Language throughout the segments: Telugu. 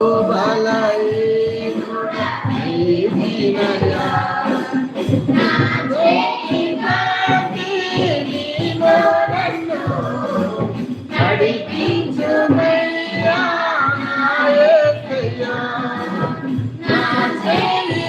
Nadikinchumaya, Nadikinchumaya, Nadikinchumaya,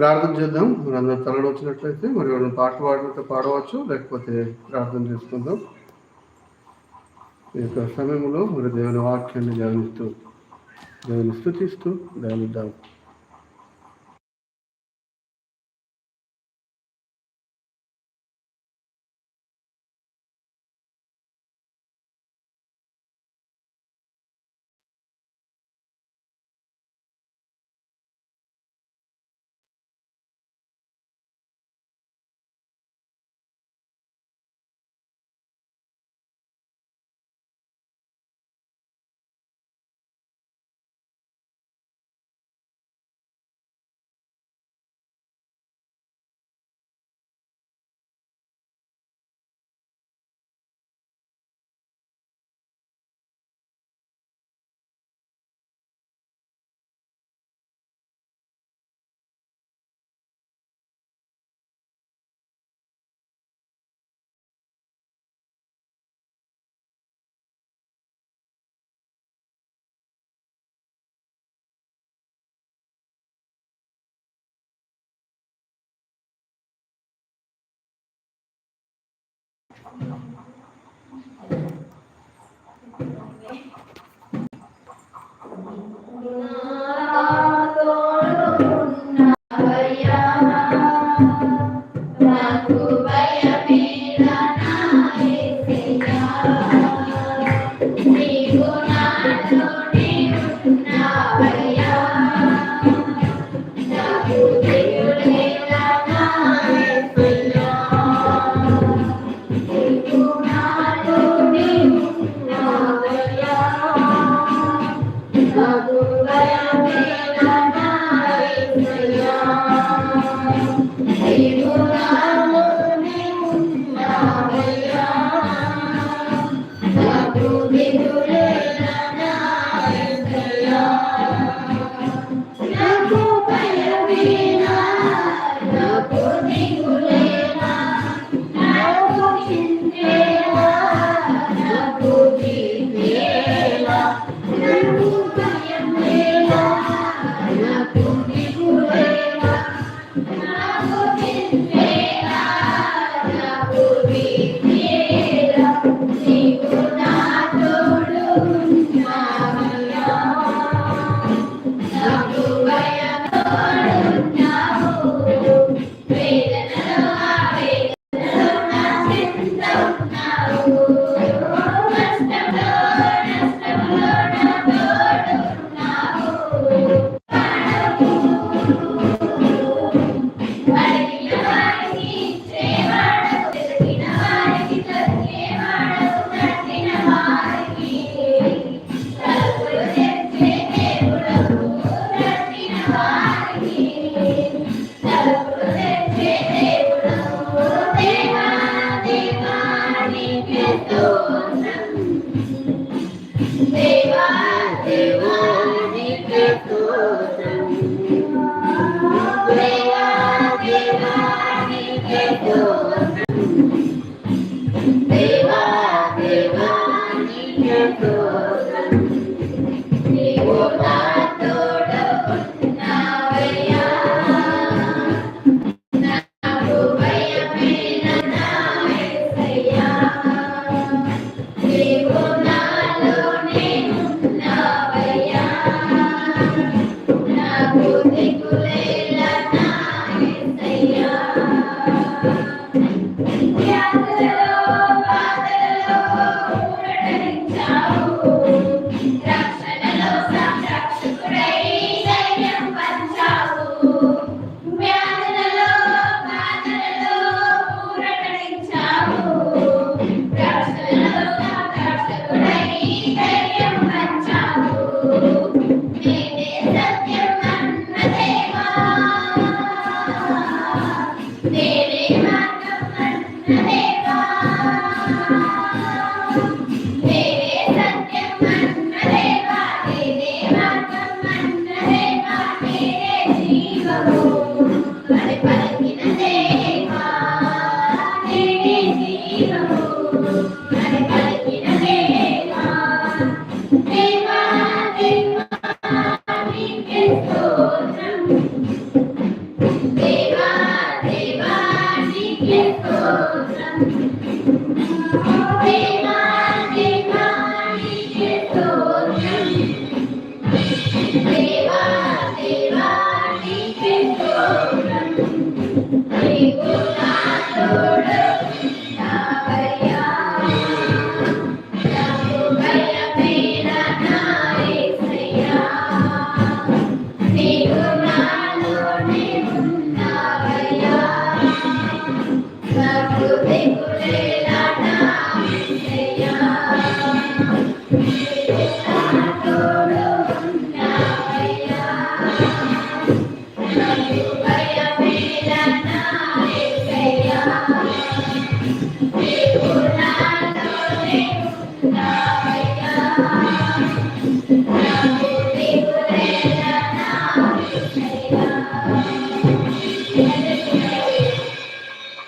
ప్రార్థన చేద్దాం. మరి అందరూ తలలు వచ్చినట్లయితే మరి ఎవరైనా పాట పాడినట్టు పాడవచ్చు లేకపోతే ప్రార్థన చేసుకుందాం. ఈ యొక్క సమయంలో మరి దేవుని వాక్యాన్ని ధ్యానిస్తూ దేవుని స్థుతిస్తూ ధ్యానిద్దాం.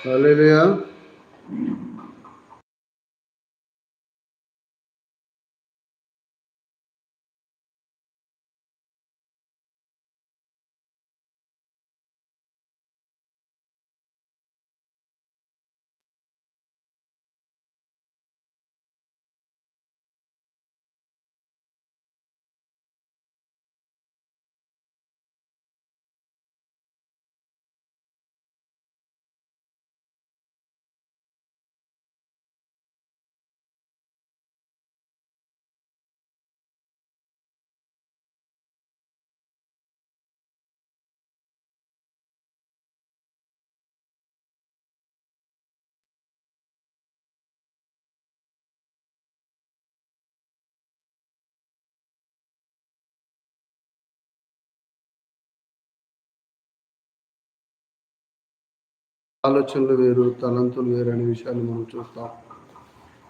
Hallelujah. ఆలోచనలు వేరు తలంతులు వేరు అనే విషయాన్ని మనం చూస్తాం.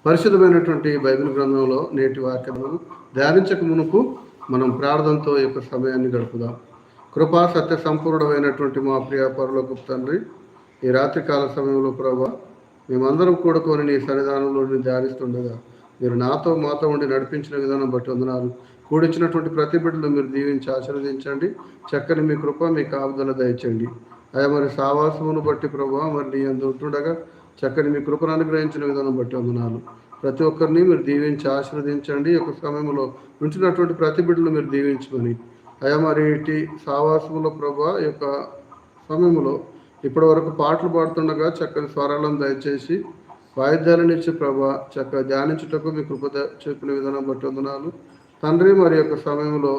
పరిశుద్ధమైనటువంటి బైబిల్ గ్రంథంలో నేటి వాక్యమును ధ్యానించక మునుపు మనం ప్రార్థనతో యొక్క సమయాన్ని గడుపుదాం. కృపా సత్య సంపూర్ణమైనటువంటి మా ప్రియ పరులకు తండ్రి ఈ రాత్రికాల సమయంలో ప్రభా మేమందరం కూడుకొని నీ సన్నిధానంలో ధ్యానిస్తుండగా మీరు నాతో మాతో ఉండి నడిపించిన విధానం బట్టి వందనాలు. కూడిచ్చినటువంటి ప్రతి బిడ్డలు మీరు దీవించి ఆశీర్వదించండి. చక్కని మీ కృప మీ కాపుదల దయచండి అయ్యా మరి సావాసమును బట్టి ప్రభావ మరి నీ అందు ఉంటుండగా చక్కని మీ కృపను అనుగ్రహించిన విధానం బట్టి వందనాలు. ప్రతి ఒక్కరిని మీరు దీవించి ఆశీర్వదించండి. ఈ యొక్క సమయంలో ఉంచినటువంటి ప్రతి బిడ్డలు మీరు దీవించమని అయ్యా మరి ఇటు సావాసములో ప్రభా ఈ యొక్క సమయంలో ఇప్పటి వరకు పాటలు పాడుతుండగా చక్కని స్వరాలను దయచేసి వాయిద్యాలను ఇచ్చి ప్రభా చక్కగా ధ్యానించుటకు మీ కృప చెప్పిన విధానం బట్టి వందనాలు. తండ్రి మరి యొక్క సమయంలో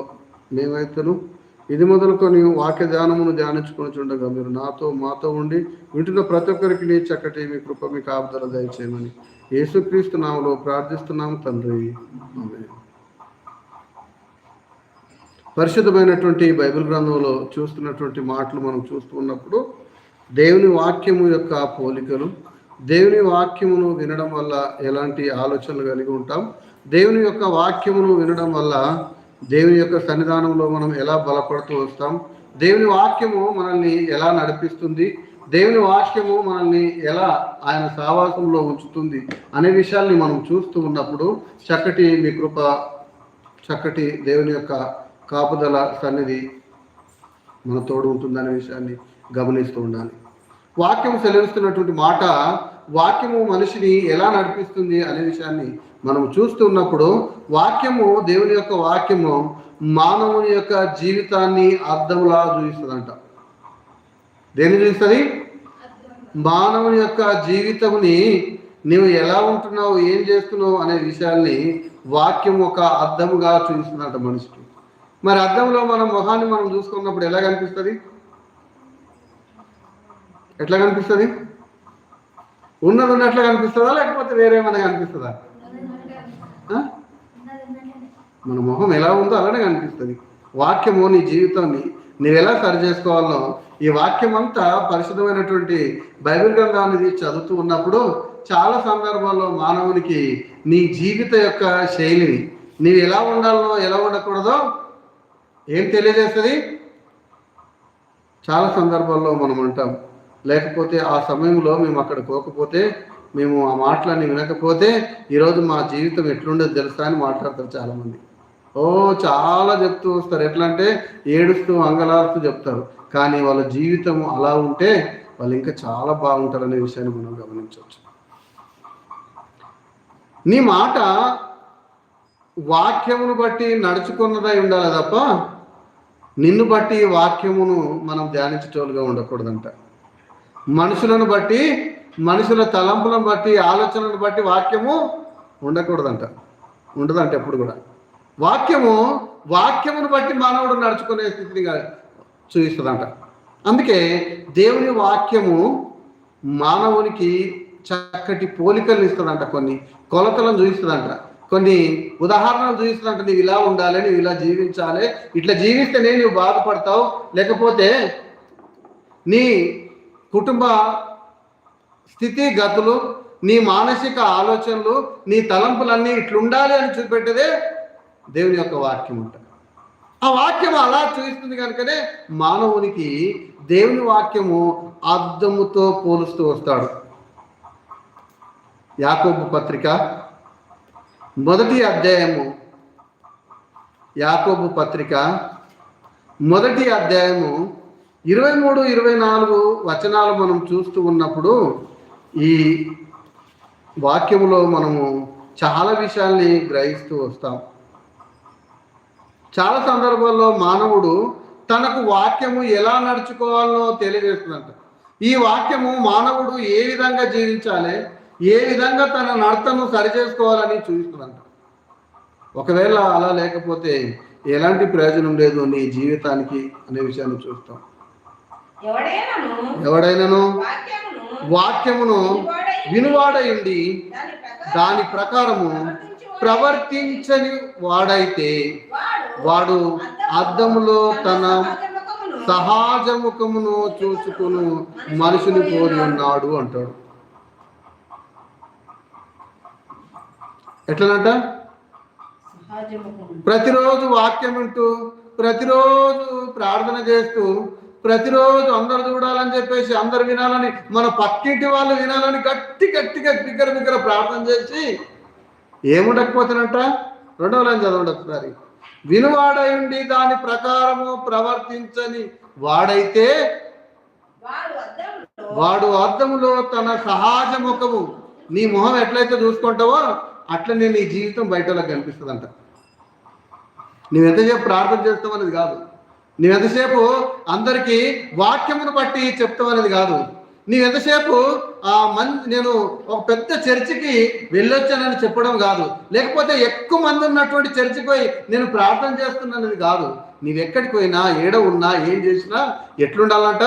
మేమైతేను ఇది మొదలుకొని వాక్య ధ్యానమును ధ్యానించుకొని చూడగా మీరు నాతో మాతో ఉండి వింటున్న ప్రతి ఒక్కరికి నీ చక్కటి మీ కృప మీ కాపుదల దయచేయమని యేసుక్రీస్తు నామలో ప్రార్థిస్తున్నాము తండ్రి. పరిశుద్ధమైనటువంటి బైబిల్ గ్రంథంలో చూస్తున్నటువంటి మాటలు మనం చూస్తూ ఉన్నప్పుడు దేవుని వాక్యము యొక్క పోలికలు దేవుని వాక్యమును వినడం వల్ల ఎలాంటి ఆలోచనలు కలిగి ఉంటాం దేవుని యొక్క వాక్యమును వినడం వల్ల దేవుని యొక్క సన్నిధానంలో మనం ఎలా బలపడుతూ వస్తాం? దేవుని వాక్యము మనల్ని ఎలా నడిపిస్తుంది? దేవుని వాక్యము మనల్ని ఎలా ఆయన సావాసంలో ఉంచుతుంది అనే విషయాల్ని మనం చూస్తూ ఉన్నప్పుడు చక్కటి మీ కృప చక్కటి దేవుని యొక్క కాపుదల సన్నిధి మన తోడు ఉంటుందనే విషయాన్ని గమనిస్తూ ఉండాలి. వాక్యం సెలవిస్తున్నటువంటి మాట వాక్యము మనిషిని ఎలా నడిపిస్తుంది అనే విషయాన్ని మనం చూస్తూ ఉన్నప్పుడు వాక్యము దేవుని యొక్క వాక్యము మానవుని యొక్క జీవితాన్ని అర్థంలా చూపిస్తుందంట. దేన్ని చూపిస్తుంది? మానవుని యొక్క జీవితముని నీవు ఎలా ఉంటున్నావు ఏం చేస్తున్నావు అనే విషయాల్ని వాక్యం ఒక అర్థముగా చూపిస్తుందంట మనిషికి. మరి అర్థంలో మన మొహాన్ని మనం చూసుకున్నప్పుడు ఎలా కనిపిస్తుంది? ఎట్లా కనిపిస్తుంది? ఉన్నది ఉన్నట్లు కనిపిస్తుందా లేకపోతే వేరేమైనా కనిపిస్తుందా? మన మొహం ఎలా ఉందో అలానే కనిపిస్తుంది. వాక్యము నీ జీవితాన్ని నువ్వు ఎలా సరి చేసుకోవాలో ఈ వాక్యం అంతా పరిశుద్ధమైనటువంటి బైబిల్ గ్రంథాన్ని చదువుతూ ఉన్నప్పుడు చాలా సందర్భాల్లో మానవునికి నీ జీవిత యొక్క శైలిని నీవు ఎలా ఉండాలో ఎలా ఉండకూడదో ఏం తెలియజేస్తుంది? చాలా సందర్భాల్లో మనం అంటాం లేకపోతే ఆ సమయంలో మేము అక్కడ పోకపోతే మేము ఆ మాటలన్నీ వినకపోతే ఈరోజు మా జీవితం ఎట్లుండదు తెలుసా అని మాట్లాడతారు చాలామంది. ఓ చాలా చెప్తూ వస్తారు. ఎట్లా అంటే ఏడుస్తూ అంగలాడుతూ చెప్తారు. కానీ వాళ్ళ జీవితం అలా ఉంటే వాళ్ళు ఇంకా చాలా బాగుంటారు అనే విషయాన్ని మనం గమనించవచ్చు. నీ మాట వాక్యమును బట్టి నడుచుకున్నదై ఉండాలి తప్ప నిన్ను బట్టి వాక్యమును మనం ధ్యానించేటోలుగా ఉండకూడదంట. మనుషులను బట్టి మనుషుల తలంపులను బట్టి ఆలోచనను బట్టి వాక్యము ఉండకూడదంట. ఉండదంట ఎప్పుడు కూడా. వాక్యము వాక్యమును బట్టి మానవుడు నడుచుకునే స్థితిని చూపిస్తుందంట. అందుకే దేవుని వాక్యము మానవునికి చక్కటి పోలికలు ఇస్తుందంట కొన్ని. కొలతలను చూపిస్తుందంట. కొన్ని ఉదాహరణలు చూపిస్తుందంట నీవు ఇలా ఉండాలి నువ్వు ఇలా జీవించాలి ఇట్లా జీవిస్తేనే నువ్వు బాధపడతావు. లేకపోతే నీ కుటుంబ స్థితిగతులు నీ మానసిక ఆలోచనలు నీ తలంపులన్నీ ఇట్లుండాలి అని చూపెట్టేదే దేవుని యొక్క వాక్యం ఉంటుంది ఆ వాక్యం అలా చూపిస్తుంది కనుకనే మానవునికి దేవుని వాక్యము అద్దముతో పోలుస్తూ వస్తాడు. యాకోబు పత్రిక మొదటి అధ్యాయము. యాకోబు పత్రిక మొదటి అధ్యాయము ఇరవై మూడు ఇరవై నాలుగు వచనాలు మనం చూస్తూ ఉన్నప్పుడు ఈ వాక్యములో మనము చాలా విషయాల్ని గ్రహిస్తూ వస్తాం. చాలా సందర్భాల్లో మానవుడు తనకు వాక్యము ఎలా నడుచుకోవాలో తెలియజేస్తుందంట. ఈ వాక్యము మానవుడు ఏ విధంగా జీవించాలి ఏ విధంగా తన నడతను సరిచేసుకోవాలని చూపిస్తుందంట. ఒకవేళ అలా లేకపోతే ఎలాంటి ప్రయోజనం లేదు నీ జీవితానికి అనే విషయాన్ని చూస్తాం. ఎవడైనాను? వాక్యమును వినువాడయుండి దాని ప్రకారము ప్రవర్తించని వాడైతే వాడు అర్థములో అద్దములో తన సహజముఖమును చూచుకును మనుషుని పోలి ఉన్నాడు అంటాడు. ఎట్లనంట? ప్రతిరోజు వాక్యం వింటూ ప్రతిరోజు ప్రార్థన చేస్తూ ప్రతిరోజు అందరు చూడాలని చెప్పేసి అందరు వినాలని మన పక్కింటి వాళ్ళు వినాలని గట్టి గట్టిగా బిగ్గర బిగ్గర ప్రార్థన చేసి ఏముండకపోతేనంట? రెండో లైన్ చదవండి ఒకసారి. వినువాడై ఉండి దాని ప్రకారము ప్రవర్తించని వాడైతే వాడు అర్థములో తన సహజ ముఖము నీ మొహం ఎట్లయితే చూసుకుంటావో అట్లనే నీ జీవితం బయట వాళ్ళకి కనిపిస్తుందంట. నువ్వు ఎంతసేపు ప్రార్థన చేస్తావు అనేది కాదు. నువ్వు ఎంతసేపు అందరికీ వాక్యమును బట్టి చెప్తావు అనేది కాదు. నీవు ఎంతసేపు ఆ మన్ నేను ఒక పెద్ద చర్చికి వెళ్ళొచ్చానని చెప్పడం కాదు. లేకపోతే ఎక్కువ మంది ఉన్నటువంటి చర్చికి పోయి నేను ప్రార్థన చేస్తున్నానని కాదు. నీవు ఎక్కడికి పోయినా ఏడ ఉన్నా ఏం చేసినా ఎట్లుండాలంట?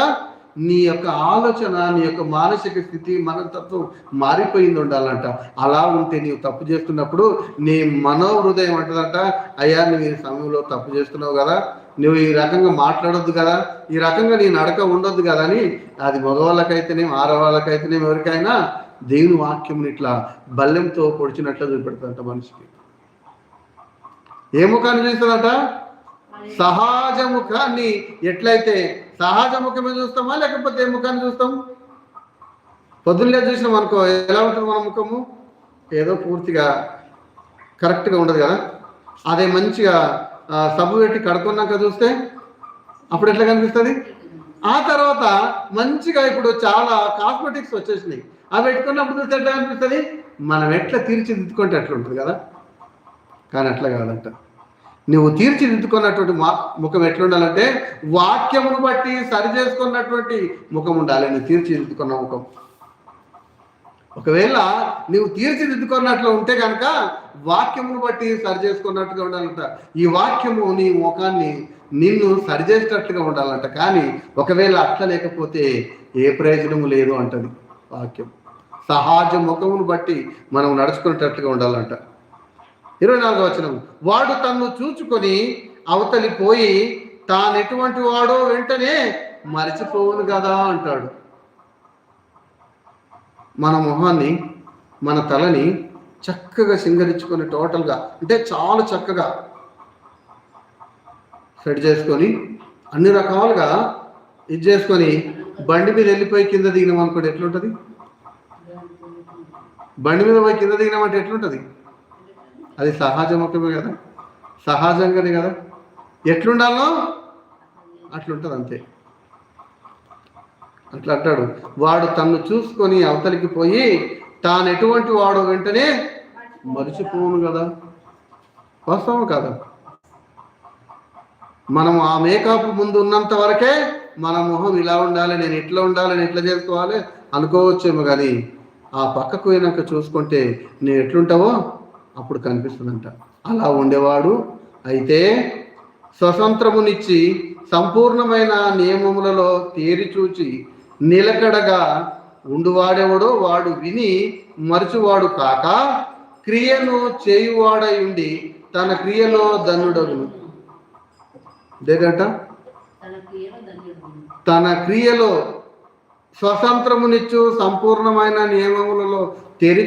నీ యొక్క ఆలోచన నీ యొక్క మానసిక స్థితి మనస్తత్వం మారిపోయింది ఉండాలంట. అలా ఉంటే నీవు తప్పు చేస్తున్నప్పుడు నీ మనోహృదయం అంటదంట అయ్యా నువ్వు ఈ సమయంలో తప్పు చేస్తున్నావు కదా నువ్వు ఈ రకంగా మాట్లాడొద్దు కదా ఈ రకంగా నీ నడక ఉండొద్దు కదా అని అది మగవాళ్ళకైతేనేం ఆడవాళ్ళకైతేనేం ఎవరికైనా దేవుని వాక్యం ఇట్లా బల్లెంతో పొడిచినట్లు చూపెడుతుందంట మనిషికి. ఏ ముఖాన్ని చూస్తుందట సహజ ముఖాన్ని ఎట్లయితే సహజ ముఖమే చూస్తామా లేకపోతే ఏ ముఖాన్ని చూస్తాం? పొద్దున్నే చూసినాం అనుకో ఎలా ఉంటుంది మన ముఖము? ఏదో పూర్తిగా కరెక్ట్గా ఉండదు కదా? అదే మంచిగా సబ్బు పెట్టి కడుక్కున్నాక చూస్తే అప్పుడు ఎట్లా కనిపిస్తుంది? ఆ తర్వాత మంచిగా ఇప్పుడు చాలా కాస్మెటిక్స్ వచ్చేసినాయి. అవి పెట్టుకున్నప్పుడు చూస్తే ఎట్లా కనిపిస్తుంది? మనం ఎట్లా తీర్చిదిద్దుకుంటే అట్లా ఉంటుంది కదా? కానీ అట్లా కాదంట. నువ్వు తీర్చిదిద్దుకున్నటువంటి మా ముఖం ఎట్లుండాలంటే వాక్యమును బట్టి సరి చేసుకున్నటువంటి ముఖం ఉండాలి. నువ్వు తీర్చిదిద్దుకున్న ముఖం. ఒకవేళ నువ్వు తీర్చిదిద్దుకున్నట్లు ఉంటే కనుక వాక్యమును బట్టి సరి చేసుకున్నట్టుగా ఉండాలంట. ఈ వాక్యము నీ ముఖాన్ని నిన్ను సరిచేసేటట్లుగా ఉండాలంట. కానీ ఒకవేళ అట్లా లేకపోతే ఏ ప్రయోజనము లేదు అంటది వాక్యం. సహజ ముఖమును బట్టి మనం నడుచుకునేటట్లుగా ఉండాలంట. ఇరవై నాలుగో వచనం. వాడు తన్ను చూచుకొని అవతలి పోయి తాను ఎటువంటి వాడో వెంటనే మరిచిపోవును కదా అంటాడు. మన మొహాన్ని మన తలని చక్కగా సింగరించుకొని టోటల్గా అంటే చాలా చక్కగా సెట్ చేసుకొని అన్ని రకాలుగా ఇది చేసుకొని బండి మీద వెళ్ళిపోయి కింద దిగినాం అనుకోండి ఎట్లుంటుంది? బండి మీద పోయి కింద దిగినామంటే ఎట్లుంటుంది? అది సహజముఖమే కదా. సహజంగానే కదా ఎట్లుండాలో అట్లుంటుంది అంతే. అట్లా అంటాడు. వాడు తన్ను చూసుకొని అవతలికి పోయి తాను ఎటువంటి వాడు వెంటనే మరిచిపోను కదా. వాస్తవం కదా? మనం ఆ మేకప్ ముందు ఉన్నంత వరకే మన మొహం ఇలా ఉండాలి నేను ఇట్లా ఉండాలి నేను ఇట్లా చేసుకోవాలి అనుకోవచ్చేమో కానీ ఆ పక్కకు పోయినాక చూసుకుంటే నేను ఎట్లుంటావో అప్పుడు కనిపిస్తుందంట. అలా ఉండేవాడు. అయితే స్వతంత్రమునిచ్చి సంపూర్ణమైన నియమములలో తేరి చూచి నిలకడగా ఉండువాడెవడో వాడు విని మరచువాడు కాక క్రియను చేయువాడై ఉండి తన క్రియలో ధనుడగును దేగంట తన క్రియలో స్వతంత్రమునిచ్చు సంపూర్ణమైన నియమములలో తెరి